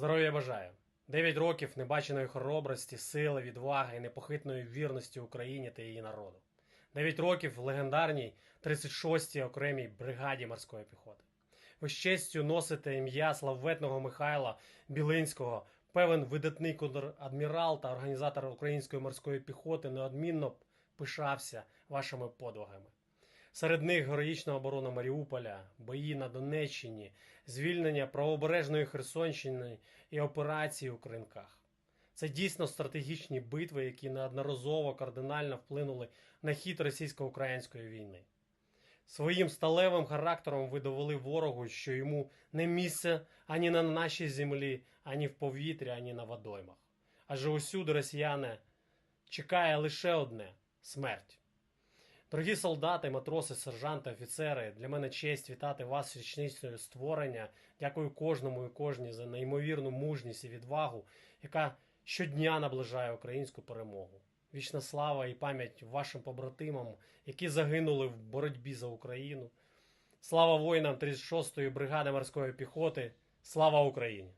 Здоров'я бажаю. Дев'ять років небаченої хоробрості, сили, відваги і непохитної вірності Україні та її народу. Дев'ять років в легендарній 36-й окремій бригаді морської піхоти. Ви з честю носите ім'я славетного Михайла Білинського. Певен видатний контрадмірал та організатор української морської піхоти неодмінно пишався вашими подвигами. Серед них героїчна оборона Маріуполя, бої на Донеччині, звільнення правобережної Херсонщини і операції у Кринках. Це дійсно стратегічні битви, які неодноразово кардинально вплинули на хід російсько-української війни. Своїм сталевим характером ви довели ворогу, що йому не місце ані на нашій землі, ані в повітрі, ані на водоймах. Адже усюди росіяни чекає лише одне смерть. Дорогі солдати, матроси, сержанти, офіцери, для мене честь вітати вас з річницею створення. Дякую кожному і кожній за неймовірну мужність і відвагу, яка щодня наближає українську перемогу. Вічна слава і пам'ять вашим побратимам, які загинули в боротьбі за Україну. Слава воїнам 36-ї бригади морської піхоти. Слава Україні!